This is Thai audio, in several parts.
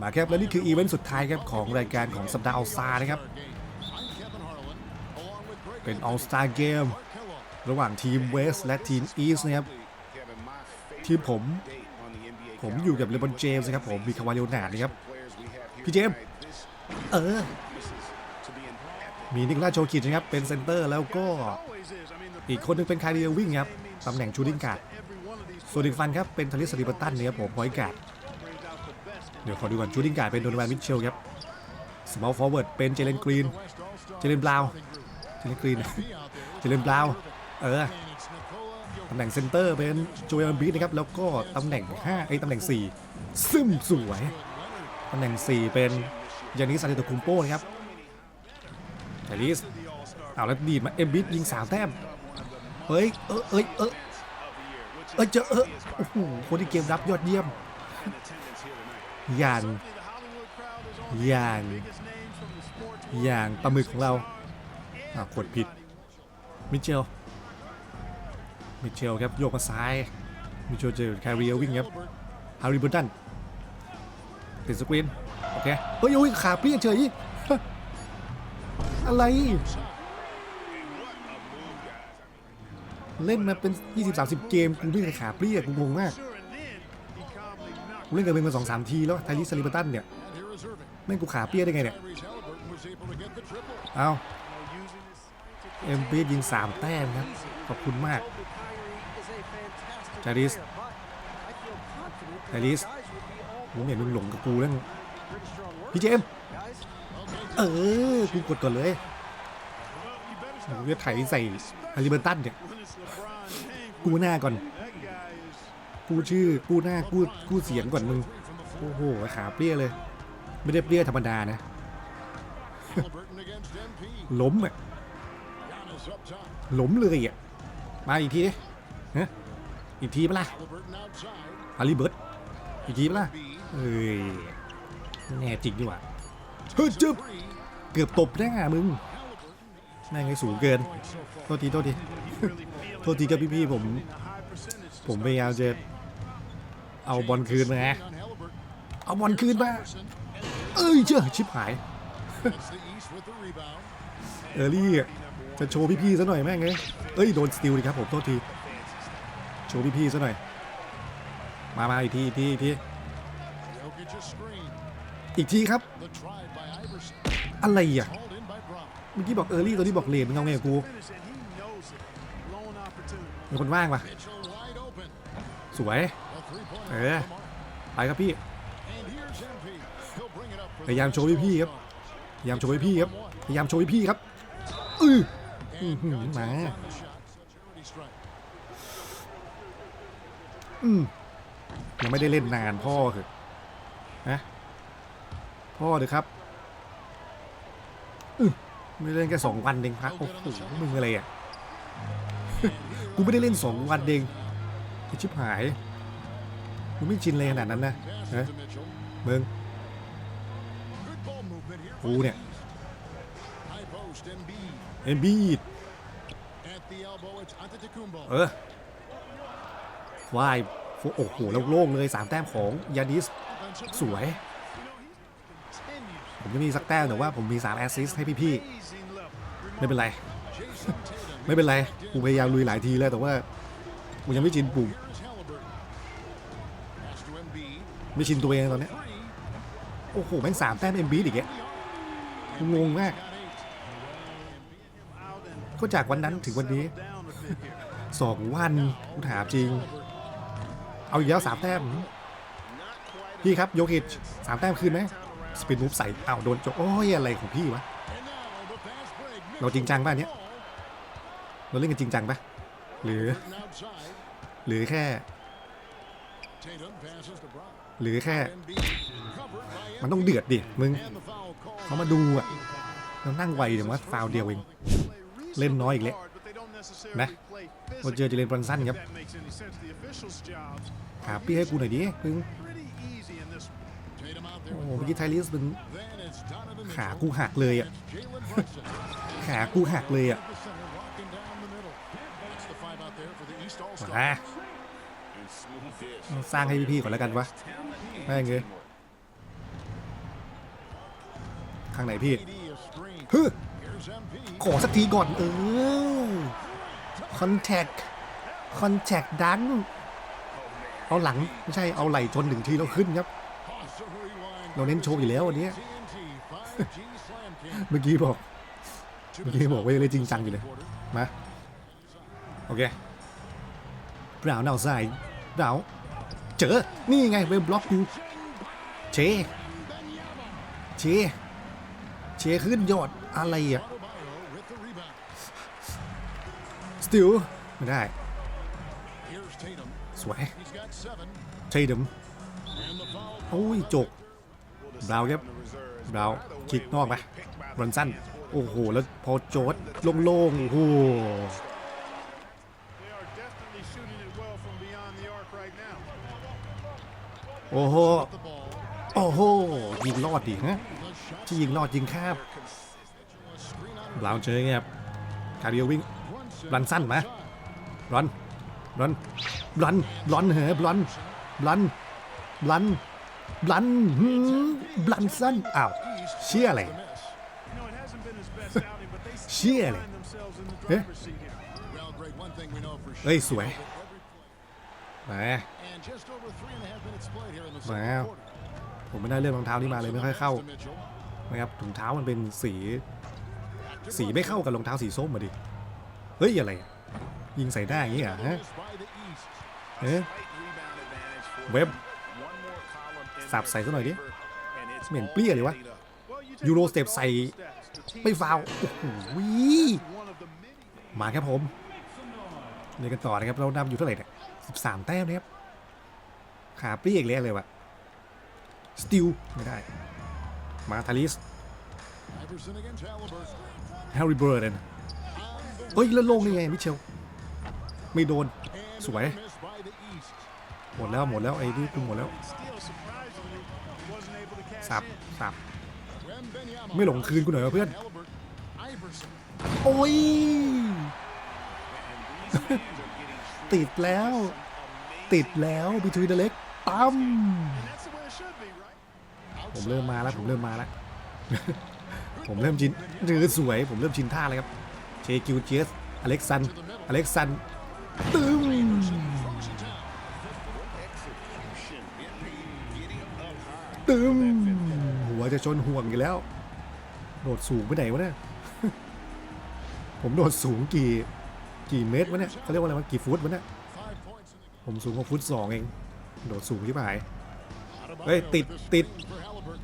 มาครับและนี่คืออีเวนต์สุดท้ายครับของรายการของสัปดาห์อัลซานะครับ เป็นอ l ลสตาร์เกมระหว่างทีมเวสและทีมอีสนะครับ ทีมผม ผมอยู่กับเลบอนเจมส์นะครับผมมีคาวาเลโอนาดนะครับ พี่เจมส์เออ มีนิกลาโชคิดนะครับ เป็นเซนเตอร์แล้วก็อีกคนนึงเป็นคาร์เดียวิ่งครับตำแหน่งชูดิงการ์ดส่วนอีกฟันครับเป็นทาริสซาริบัตตันนะครับผมพอยการ์ด เดี๋ยวขอดูก่อนชูดิงการ์ดเป็นโดนแวนมิเชลครับสมอลฟอร์เวิร์ดเป็นเจเลนกรีน เจเลนบราว์เจเลนกรีน เจเลนบราว์เออตำแหน่งเซนเตอร์เป็นโจเอลบีนะครับ แล้วก็ตำแหน่ง5ไอ้ตำแหน่ง 4 ซึมสวยตำแหน่ง 4 เป็นยานิสซาเตโตคุมโป้นะครับไทลิสเอาแล้วดีดมาเอ็มบิดยิงสามแต้ม เฮ้ย เออเอ้ยเออเอยเจอเออโอ้โหคนที่เกมรับยอดเยี่ยม อย่างอย่างอย่างปลาหมึกของเราอ่ากดผิดมิเชลมิเชลครับโยกมาซ้ายมิเชลเจอแคริเอวิ่งครับฮาริบูตันติดสกรีนโอเคเฮ้ยโอ้ยขาเปรี้ยเฉยอะไร เล่นมาเป็น 20-30 เกม กูไม่เคยขาเปรี้ยกูงงมาก เล่นกับเบนมาสองสามทีแล้วไทลิสซาลิบัตันเนี่ยแม่งกูขาเปี้ยได้ไงเนี่ยเอาเอ็มบียิงสามแต้มครับขอบคุณมากจาริสจาริสผมเห็นมึงหลงกับกูแล้วพี่เจมเออกูกดก่อนเลยกูจะไถใส่ฮาริเบอร์ตันเนี่ยกูหน้าก่อน กูชื่อกูหน้ากูกูเสียงก่อนมึงโอ้โหขาเปรี้ยเลย ไม่ได้เปรี้ยธรรมดานะ ล้มอะล้มเลยอะมาอีกทีดิฮะอีกทีปะล่ะฮาริเบิร์ตอีกทีปะล่ะเอ้ยแน่จริงดีกว่าเฮ้ยจึ๊บเกือบตบหน้ามึงแม่งไงสูงเกิน โทษที โทษที โทษทีครับพี่ๆผม ผมพยายามจะ เอาบอลคืนมาไงเอาบอลคืนมา เอ้ยเจ้าชิบหาย เออรี่อะจะโชว์พี่ๆซะหน่อยแม่งเลยเอ้ยโดนสติลดิครับผมโทษที โชว์พี่ๆซะหน่อย มามาอีกทีอีกทีอีกทีอีกทีครับ อะไรอะ เมื่อกี้บอกเออรี่ตอนนี้บอกเลนมึงเอาไงกับกูมีคนว่างปะสวย เออไปครับพี่พยายามโชว์พี่พี่ๆครับพยายามโชว์พี่พี่ๆครับพยายามโชว์พี่พี่ๆครับอืออื้อหือมาอืมยังไม่ได้เล่นนานพ่อเหอะนะพ่อเถอะครับอือไม่ได้เล่นแค่สองวันเองพักโอ้โหมึงอะไรอะกูไม่ได้เล่นสองวันเองไอ้ชิบหาย กูไม่ชินเลยขนาดนั้นนะฮะมึงกูเนี่ยเอ็นบีดเออวายโอ้โหแล้วโล่งเลยสามแต้มของยานิส สวย ผมจะมีสักแต้มแต่ว่าผมมี3แอสซิสต์ให้พี่ๆ ไม่เป็นไร ไม่เป็นไร กูพยายามลุยหลายทีแล้วแต่ว่ากูยังไม่ชินปุ่ม ไม่ชินตัวเองตอนเนี้ยโอ้โห แม่งสามแต้มเอ็มบีอีกแกกูงงมาก ก็จากวันนั้นถึงวันนี้สองวันกูถามจริง เอาอีกแล้วสามแต้ม พี่ครับโยกิชสามแต้มคืนไหมสปินมูฟใส่อ้าวโดนจกโอ้ยอะไรของพี่วะ เราจริงจังป่ะอันเนี้ยเราเล่นกันจริงจังป่ะ หรือ หรือแค่ หรือแค่ มันต้องเดือดดิมึงเขามาดูอะเรานั่งไวเดี๋ยวว่าฟาวเดียวเองเล่นน้อยอีกแล้วนะเรเจอเจเล่นบรันสันครับหาปี้ให้กูหน่อยดิมึงโอ้เมื่อกี้ไทลิสเป็นขากูหักเลยอะขากูหักเลยอะมาสร้างให้พี่ๆก่อนแล้วกันวะ แม่งเลยข้างไหนพี่ฮึขอสักทีก่อน เออคอนแทคคอนแทคดังเอาหลัง ไม่ใช่เอาไหล่ชนหนึ่งทีแล้วขึ้นครับ เราเน้นโชว์อยู่แล้ววันนี้ เมื่อกี้บอก เมื่อกี้บอกว่ายังเล่นจริงจังอยู่เลย มา โอเคเปล่าเน่าใส่เปล่า เจอ นี่ไงเว็บบล็อกกู เช เช เชขึ้นยอดอะไรอะ สติลไม่ได้ สวยใช่ดมโอ้ยจกบราวน์ครับบราวน์คิกนอกไปบอลสั้น โอ้โห แล้วพอโจดโล่งๆโอ้โห โอ้โห โอ้โห ยิงรอดดิฮะที่ยิงรอดยิงคาบบราวน์เจอไงครับคาริโอวิ่งรันสั้นมารันรันรันรันเหรอบลันบลันบลันบลันหืมบลันสั้นอ้าวเชี่ยอะไร You know, it hasn't been his best outing, but they still Shit. find themselves in the Eh? driver's seat here. เฮ้ยสวย แหม And just over three and a half minutes played here in the Wow. second quarter. ผมไม่ได้เลือกรองเท้านี้มาเลยไม่ค่อยเข้า To Mitchell. นะครับถุงเท้ามันเป็นสี สีไม่เข้ากับรองเท้าสีส้มมาดิเฮ้ยอะไรอะยิงใส่ได้อย่างงี้เหรอะฮะ This by the East. เอ๊ะเว็บสับใส่ซะหน่อยดิเหม็นเปรี้ยเลยวะ Well, you take ยู a โร look สเต็ป at all ใส่ the stats. The team ไม่ฟาวล์โอ้โห one of the many มาครับผม เล่นกันต่อนะครับ เรานำอยู่เท่าไหร่เนี่ย13แต้มนะครับ ขาเปรี้ยกแล้วเลยวะสติลไม่ได้ มาทาลิสแฮร์รี่เบิร์ดเเฮ้ยแล้วลงนี่ไงมิเชล ไม่โดน And Swear. missed by the East. หมดแล้วหมดแล้วไอ้นี่กูหมดแล้ว สับสับไม่หลงคืนกูหน่อยเพื่อน โอ้ย ติดแล้ว ติดแล้วบิทวีเดเล็กตั้มผมเริ่มมาแล้ว ผมเริ่มมาแล้ว ผมเริ่มชินหรือสวย ผมเริ่มชินท่าแล้วครับเชคิวเจสอเล็กซัน อเล็กซัน ตึ้มตึ้มหัวจะชนห่วงอยู่แล้ว โดดสูงไปไหนวะเนี่ย ผมโดดสูงกี่ กี่เมตรวะเนี่ยเขาเรียกว่าอะไรวะกี่ฟุตวะเนี่ย Five points in the ผมสูงกว่าฟุตสองเอง โดดสูงที่หาย Adebayo Hey, tịt, with this tịt. screen for Halliburton.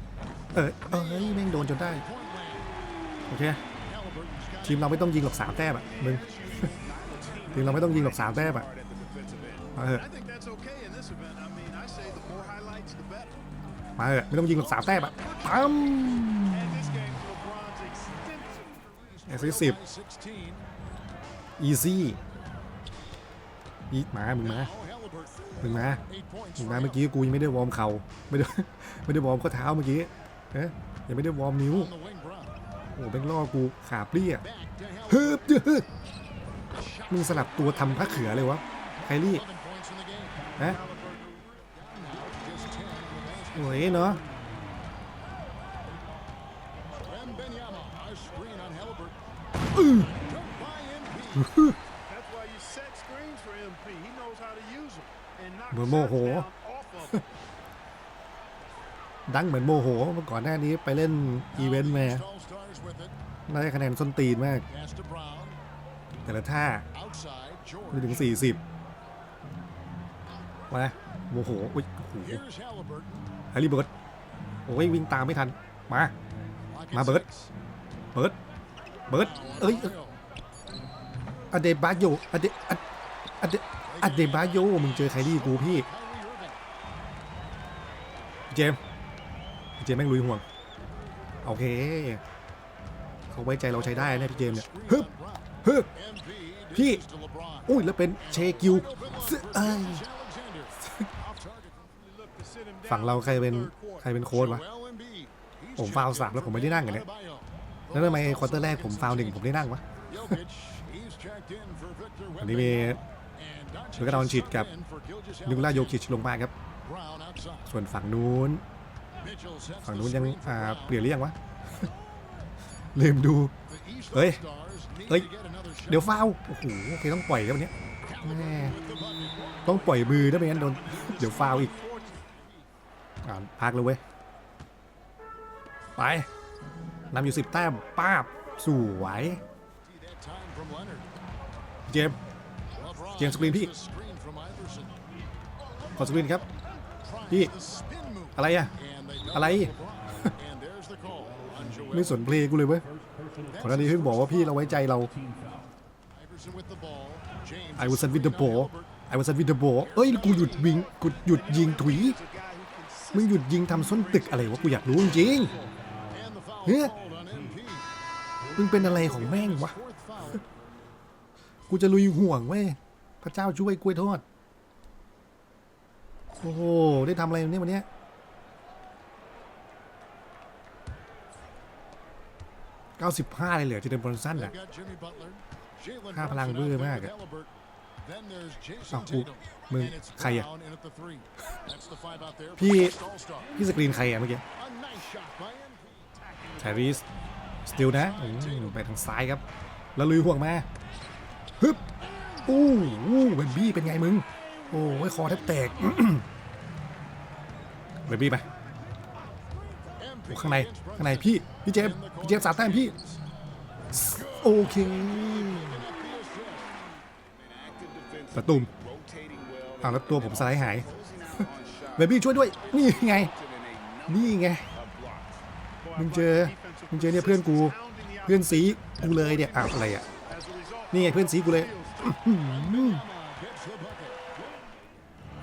เออเอ้ยแม่งโดนจนได้ Point land. โอเค Halliburton's got ทีมเราไม่ต้องยิงหรอกสามแต้มอะมึงทีมเราไม่ต้องยิงหรอกสามแต้มอะมาเถอะ I think that's okay in this event. I mean, I say the more highlights, the better. มาเถอะไม่ต้องยิงหรอกสามแต้มอะปั๊ม And this game, LeBron's extensive แอสซิสสิบ by 16. อีซี่อีมามึงมามึงมามึงมาเมื่อกี้กูยังไม่ได้วอร์มเข่าไม่ได้ไม่ได้วอร์มข้อเท้าเมื่อกี้เอ๊ะยังไม่ได้วอร์มนิ้วโอ้โหแม่งล่อกูขาเปรี้ย Back to ฮึบ Halliburton. ฮึบมึงสลับตัวทำพระเขือเลยวะไคลี่11 points in the game. นะโอ้ยเนาะอือ เหมือน shots โมโห down off of them. ดังเหมือนโมโหเมื่อก่อนหน้านี้ไปเล่นอีเวนต์มา All-stars with it. ได้คะแนนส้นตีนมาก Pass to Brown. แต่ละท่า Outside. ไม่ George. ถึง 40 มาโมโหอุ้ยโอ้โห Here's Halliburton. แฮร์รี่เบิร์ดโอ้ยวิ่งตามไม่ทัน มา Lock Ma at Bird. six. เบิร์ดเบิร์ด Now เอ้ย Adebayo. อเดบาโยอเดออเดอเดบาโยมึงเจอใครดีกูพี่ เจมส์เจมส์แม่งลุยห่วง โอเค เขาไว้ใจเราใช้ได้นะพี่เจมส์เนี่ยฮึบฮึบพี่อุ้ยแล้วเป็นเชกิวเอ้ยฝั่งเราใครเป็นใครเป็นโค้ชวะ ผมฟาวสามแล้วผมไม่ได้นั่งกันเนี่ย แล้วทำไมควอเตอร์แรกผมฟาวหนึ่งผมได้นั่งวะ อันนี้มีลูกาดอนฉีดกับนิวลาโยกิชลงมาครับ ส่วนฝั่งนู้น ฝั่งนู้นยังเปลี่ยนหรือยังวะ ลืมดู เฮ้ย เฮ้ย เดี๋ยวฟาวโอ้โหโอเคต้องปล่อยแล้ววันนี้ต้องปล่อยมือถ้าไม่งั้นโดน เดี๋ยวฟาวอีกอ่าพักเลยเว้ย ไปนำอยู่สิบแต้มป้าบสวย เจ็บ ส์ LeBron James Green, gets Pete. the screen from Iverson. ขอสกรีนครับ Tries Pete. the spin move. อะไรอะ And they don't อะไร get LeBron. And there's the call on Joel. ไม่สนเพลงกูเลยเว้ยขอหน้านี้เพิ่งบอกว่าพี่เราไว้ใจเรา Iverson with the ball. James ไอวัสันวิดเดอร์โบ screen on Halliburton. ไอวัสันวิดเดอร์โบเอ้ย กูหยุดยิงกูหยุดยิงถุย มึงหยุดยิงทำส้นตึกอะไรวะ กูอยากรู้จริง And the foul Yeah. called on MP. ๆมึงเป็นอะไรของแม่งวะ Fourth foul. กูจะลุยห่วงเว้ย พระเจ้าช่วยกล้วยทอด โอ้โห ได้ทำอะไรเนี่ยวันเนี้ย95เลยเหลือจะเดินบอลสั้น They've อะ got Jimmy Butler. Jalen ค่าพลัง Brunson เวอ out ร์ there มาก with อะ Halliburton. Then there's Jason อ้าวกู Tatum. มึง And it's ใครอะ Brown in at the three. That's the five out there for พี่ the All-Star. พี่สกรีนใครอะเมื่อกี้ A nice shot by MP. แทริสสติลนะอืมไปทางซ้ายครับ แล้วลุยห่วงมา ฮึบ อู้อู้เบบี้เป็นไงมึง โอ้ยคอแทบแตกเบบี้ไปโอ้ข้างใน ข้างในพี่ พี่เจมส์พี่เจมส์สามแต้มพี่ โอเคประตุมอ้าวแล้วตัวผมสไลด์หาย เบบี้ช่วยด้วย นี่ไง นี่ไง มึงเจอ มึงเจอเนี่ยเพื่อนกู เพื่อนสีกูเลยเนี่ยอ้าวอะไรอะ นี่ไงเพื่อนสีกูเลย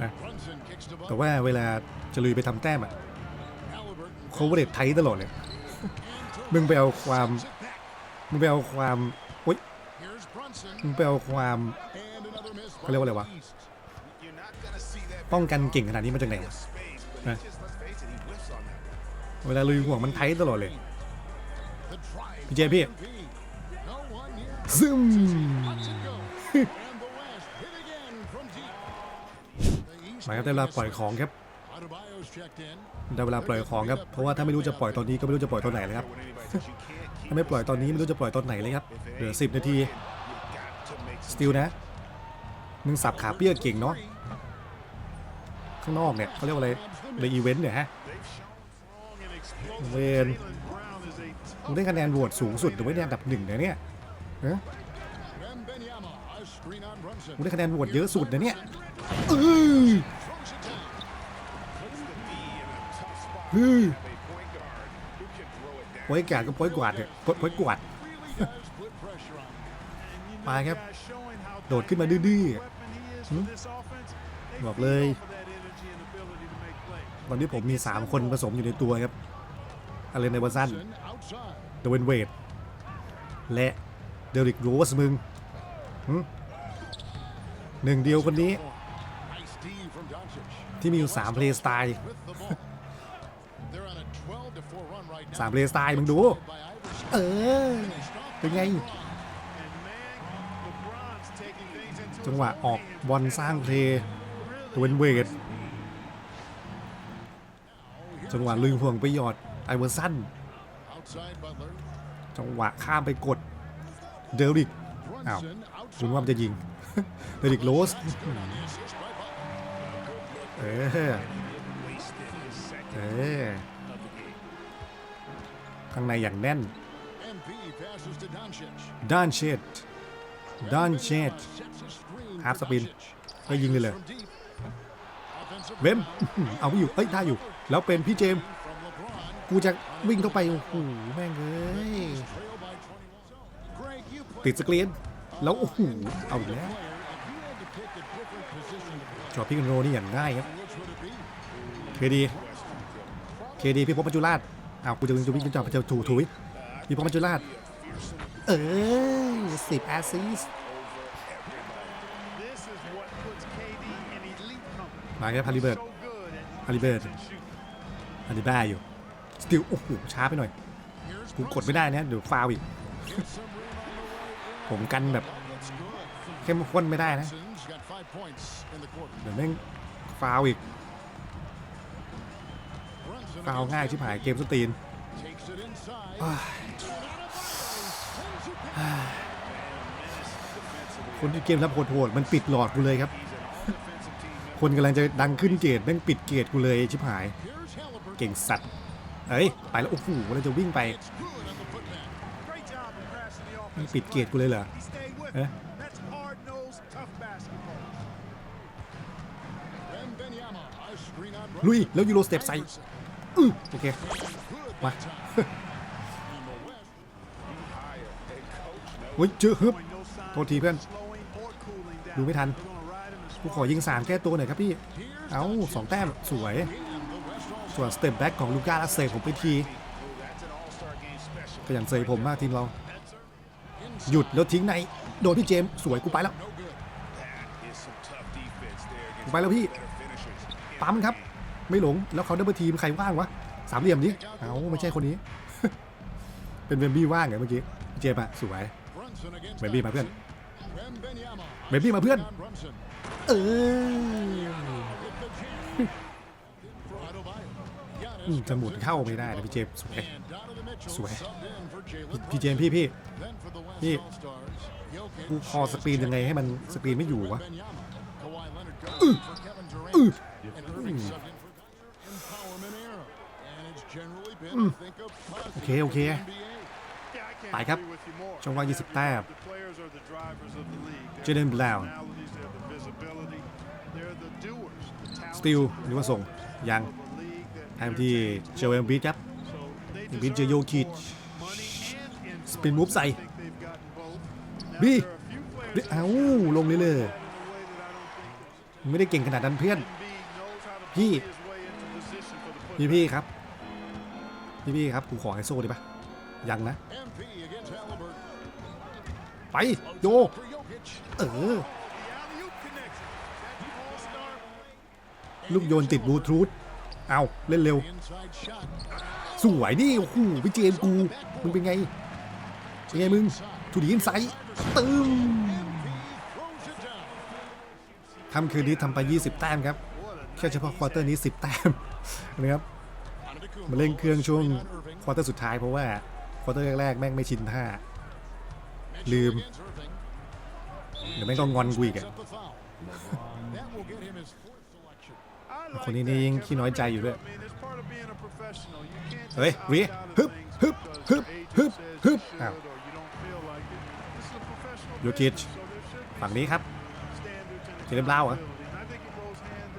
นะ Brunson kicks to แต่ Butler. ว่าเวลาจะลุยไปทำแต้มอะ Halliburton เขาเด็ดไทยตลอดเลย มึงไปเอาความ มึงไปเอาความโอ๊ย Here's Brunson. มึงไปเอาความ And another miss เขาเรียกว่าอะไรวะ East. ป้องกันเก่งขนาดนี้มาจากไหนวะนะเวลาลุยห่วงมันไทยตลอดเลย The drive พี่เจพี่ MP. No one near. ซึม มายครับได้เวลาปล่อยของครับ Adebayo's checked in. ได้เวลาปล่อยของครับ เพราะว่าถ้าไม่รู้จะปล่อยตอนนี้ก็ไม่รู้จะปล่อยตอนไหนเลยครับ ถ้าไม่ปล่อยตอนนี้ไม่รู้จะปล่อยตอนไหนเลยครับ เหลือ 10 นาที สติลนะ มึงสับขาเปี้ยเก่งเนาะ ข้างนอกเนี่ยเขาเรียกว่าอะไร ในอีเวนต์เนี่ยฮะเวนมึงได้คะแนนโหวตสูงสุดหรือว่าเนี่ยอันดับหนึ่งนะเนี่ยฮะ Wembanyama, a screen on Brunson. มึงได้คะแนนโหวตเยอะสุดนะเนี่ยเออ Throws it down. เฮ้ยโป้ยกาดก็โป้ยกวาดเนี่ยโป้ยโป้ยกวาด Really does put pressure on him. มาครับ โดดขึ้นมาดื้อๆบอกเลยตอนนี้ผมมี 3 คนผสมอยู่ในตัวครับอะไรในวันสั้น Brunson outside. เดวินเวดและเดริกโรสมึง หึหนึ่งเดียวคนนี้ Nice D from Doncic. ที่มีอยู่3เพลย์สไตล์ With the ball. They're on a 12 to 4 run right now. 3เพลย์สไตล์มึงดู By Iverson. เออ เป็นไง จังหวะออกบอลสร้างเพลย์เดวินเวดจังหวะลืมห่วงไปหยอดไอเวอร์สัน Outside Butler. จังหวะข้ามไปกดเดริกอ้าว Brunson คุณว่า outside. มันจะยิง เดริกโรสเออเออข้างในอย่างแน่นด้านเชดด้านเชด Sets a screen Half for spin. Doncic. ก็ยิงเลยเลยเวมเอาไม่อยู่ เอ้ยได้อยู่ แล้วเป็นพี่เจม กูจะวิ่งเข้าไป โอ้โห แม่งเอ้ย ติดสกรีน แล้ว โอ้โห เอาอีกแล้ว position to play, จอดพี่กันโรนี่อย่างง่ายครับเคดีเคดีพี่พบปัจจุราชอ้าวกูจะวิ่งจะวิ่งจะจอจะถูถุยพี่พบปัจจุราชเออสิบแอสซิสมาครับฮาริเบิร์ตฮาริเบิร์ตฮาริบ้าอยู่สติลโอ้โหช้าไปหน่อยกูกดไม่ได้นะเดี๋ยวฟาวอีกผมกันแบบเข้มข้นไม่ได้นะ เดี๋ยวแม่งฟาวอีก Brunson ฟาว against ง่ายชิบหายเกมสตรีน Takes it inside. อ่าคนที่เกมรับโหดๆมันปิดหลอดกูเลยครับ คนกำลังจะดังขึ้นเกตแม่งปิดเกตกูเลยชิบหาย Here's Halliburton. เก่งสัตว์เอ้ยไปแล้วโอ้โหเราจะวิ่งไป Good on the putback. Great job in crashing the มัน offense. ปิดเกตกูเลยเหรอ He stayed with ลุย แล้วยูโรสเต็ปใส่อื้อโอเค มาเฮ้ยเจอฮึบโทษทีเพื่อน ดูไม่ทันกูขอยิงสามแก้ตัวหน่อยครับพี่ เอ้าสองแต้มสวย ส่วนสเต็ปแบ็กของลูก้าและเซฟผมไปทีขยันเซฟผมมากทีมเรา หยุดแล้วทิ้งใน โดนพี่เจมส์สวยกูไปแล้ว ไปแล้วพี่ ปั๊มครับ ไม่หลง แล้วเขาดับเบิลทีมใครว่างวะสามเหลี่ยมดิเอ้าไม่ใช่คนนี้ เป็นเวมบี้ว่างเหรอเมื่อกี้พี่เจมส์อะสวย Brunson against เวมบี้มาเพื่อน Wembanyama. เวมบี้มาเพื่อน On Brunson. เออ With the jam. For Adebayo. อืม Giannis จะหมุนเข้าไม่ได้นะพี่เจมส์สวย and Donovan Mitchell Swear. subbed in for Jalen พี่เจมส์ Brunson. พี่พี่ Then for the West พี่ All-Stars, Jokic, กูคอสกรีนยังไงให้มันสกรีนไม่อยู่วะ โอเค โอเคไปครับชงว่า20 แต้มเจเดนบลาวสติลหรือว่าส่ง ยังแทมที่เจลเอมบีครับบีเจโยคิดสปินมูฟใส่บีเอ้าลงเลยเลย ไม่ได้เก่งขนาดนั้นเพื่อน พี่ พี่พี่ครับ พี่พี่ครับกูขอไอโซ่ดีปะยังนะ ไปโยเออลูกโยนติดบลูทูธเอาเล่นเร็ว สวยดิโอ้โหพี่เจมส์กู มึงเป็นไง เป็นไงมึงถูดีอินไซด์ตึมทำคืนนี้ทำไป 20 แต้มครับ แค่เฉพาะควอเตอร์นี้ 10 แต้มนะครับ มาเล่นเครื่องช่วงควอเตอร์สุดท้ายเพราะว่าควอเตอร์แรกๆแม่งไม่ชินท่า ลืม เดี๋ยวแม่งก็งอนกุยแกอะคนนี้นี่ยิ่งขี้น้อยใจอยู่ด้วย เฮ้ยรีฮึบฮึบฮึบฮึบฮึบอ้าวยูกิชฝั่งนี้ครับเจริญเบลาเหรอ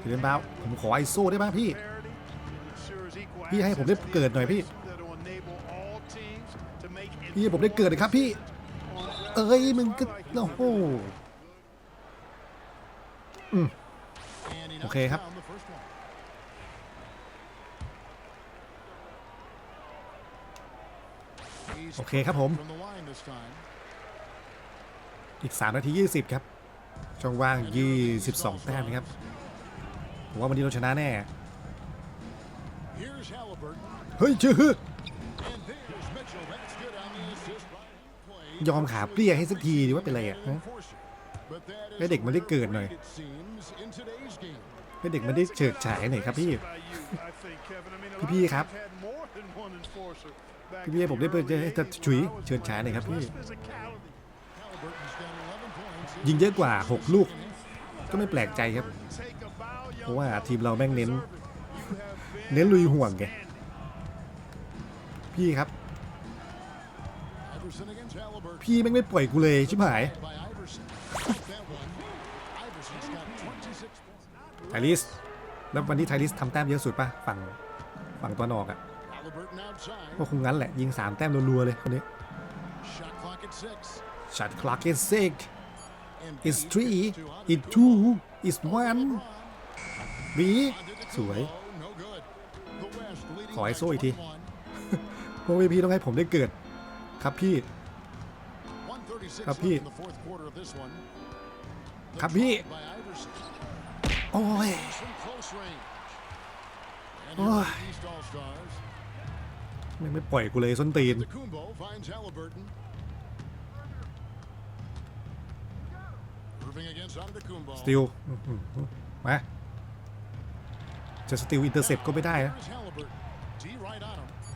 เจริญเบลาผมขอไอโซ่ได้ไหมพี่ พี่ให้ผมได้เกิดหน่อยพี่ พี่ผมได้เกิดเลยครับพี่ เอ้ยมึงก็โอ้โหโอเคครับ โอเคครับผม อีก 3 นาที 20 ครับ ช่องว่าง 22 แต้มนะครับผมว่าวันนี้เราชนะแน่ เฮ้ยชื่อ And there's Mitchell. That's good on the assist. Play ยอมขาเปรี้ยให้สักทีดีว่าเป็นไรอะฮะ enforcer. But that is ให้เด็กมันได้เกิดหน่อย it seems, in today's game. ให้เด็กมันได้เฉิดฉายหน่อยครับพี่ by you, I think, Kevin. I mean, a lot พี่ of ๆครับ teams had more than one enforcer back พี่ in ให้ผมได้ the เปิด early ให้จะ 80s ฉุย when I was เฉิดฉายหน่อยครับพี่ playing. Physicality. Halliburton's got 11 points. ยิงเยอะกว่า 6 ลูก ก็ไม่แปลกใจครับ Take a bow, เพ young ราะว่าทีมเราแม่งเน้น เน้นลุยห่วงไงพี่ครับ พี่แม่งไม่ปล่อยกูเลยชิบหายไทลิส แล้ววันนี้ไทลิสทำแต้มเยอะสุดปะฝั่งฝั่งตัวนอกอะ่ะก็คงงั้นแหละ ยิง 3 แต้มรัวๆเลยคนนี้ชัดคลาร์กเกนเซก is three is two is one บีสวย อไอ by โซ่อีกที 21. เพราะว่าพี่ต้องให้ผมได้เกิด ครับพี่136ครับ left พี่ in the fourth quarter of this one. The ครับพี่ by Iverson. โอ้ย From close range. And Oh. here's the East All-Stars. แม่งไม่ปล่อยกูเลยส้นตีน Kumbo finds Halliburton. Irving against Antetokounmpo. สติลมาจะสติลอินเตอร์เซปก็ไม่ได้นะ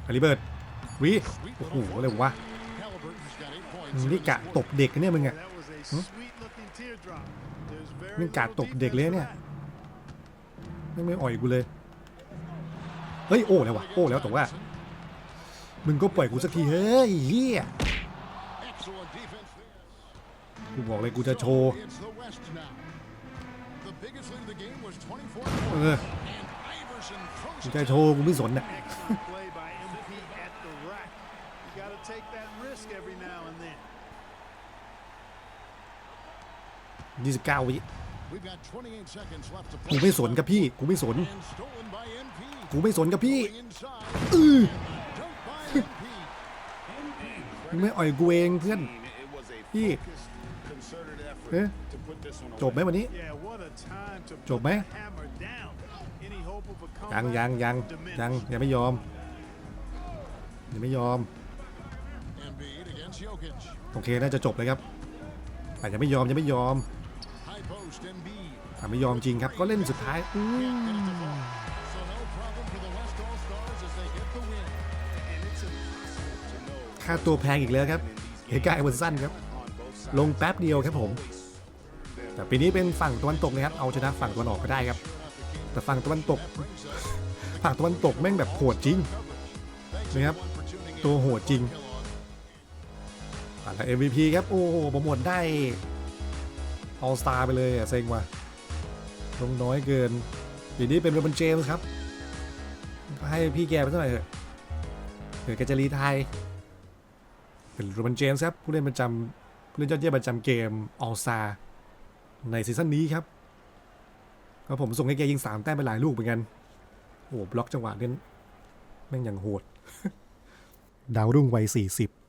คาริเบิร์ดวีโอ้โหอะไรวะนี่กะตบเด็กเนี่ยมึงอะนี่กะตบเด็กเลยเนี่ยไม่ไม่อ่อยกูเลย เฮ้ยโอ้แล้ววะโอ้แล้วแต่ว่า มึงก็ปล่อยกูสักทีเฮ้ยเฮียกูบอกเลยกูจะโชว์เออกูจะโชว์กูไม่สนเนี่ย 29 วิ We've got 28 seconds left to กู play. ไม่สนกับพี่ กูไม่สน And stolen by MP. กูไม่สนกับพี่ Going inside. And dunked by MP. มึงไม่อ่อยกูเองเพื่อน It was a He- focused, concerted effort Eh? to put this one จบไหม away. วันนี้ Yeah, what a time to Chụp put mấy? the hammer down. Any hope of a ยัง comeback? ยังยัง Diminished. ยังยังไม่ยอมยังไม่ยอม Embiid against Jokic. โอเค น่าจะจบเลยครับแต่ยังไม่ยอมยังไม่ยอม High post Embiid. แต่ ไม่ยอมจริงครับก็เล่นสุดท้ายอืค่าตัวแพงอีกแล้วครับเฮกาไอเวอร์สันครับ ลงแป๊บเดียวครับผม แต่ปีนี้เป็นฝั่งตะวันตกนะครับ เอาชนะฝั่งตะวันออกก็ได้ครับ แต่ฝั่งตะวันตก ฝั่งตะวันตกแม่งแบบโหดจริงนะครับ ตัวโหดจริงฝั่ง MVP ครับ โอ้โหโปรโมทได้ All Star ไปเลยอะเซ็งว่ะลงน้อยเกินปีนี้เป็นเรบันเจมส์ครับ ให้พี่แกไปเท่าไหร่เถอะเดี๋ยวแกจะรีไทยเป็นโรบันเจมส์ครับผู้เล่นประจำผู้เล่นยอดเยี่ยมประจำเกม All Star ในซีซั่นนี้ครับก็ผมส่งให้แกยิง3แต้มไปหลายลูกเหมือนกันโอ้โหบล็อกจังหวะนี้แม่งอย่างโหด ดาวรุ่งวัย40